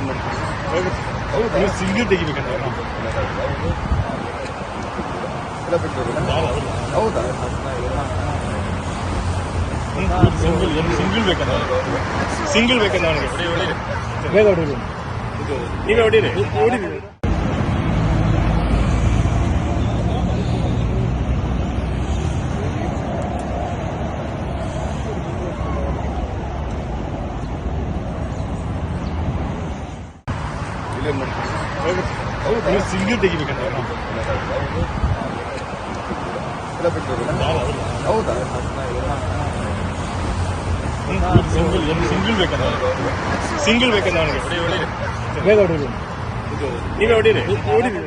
ಮಾಡ್ತೀವಿ. ಸಿಂಗಲ್ ತೆಗಿಬೇಕಂತ ಹೌದಾ single single ಬೇಕಂತ ಸಿಂಗಲ್ ಬೇಕಂತ ಅವನಿಗೆ? ಬೇಗ ಹೊಡೀರಿ. ಈಗ ಹೊಡೀರಿ. ಹೊಡೀರಿ. ಇಲ್ಲೇನ್ ಮಾಡ್ತೀವಿ ನೀವು ಸಿಂಗಲ್ ತೆಗಿಬೇಕಂತ ಎಲ್ಲ ಬಿಟ್ಟು ಹೌದಾ ಸಿಂಗಲ್ ಸಿಂಗಲ್ ಬೇಕಂತ ಸಿಂಗಲ್ ಬೇಕಂತ ಅವನಿಗೆ ಬೇಗ ಹೊಡೀರಿ ಈಗ ಹೊಡೀರಿ ಹೊಡೀರಿ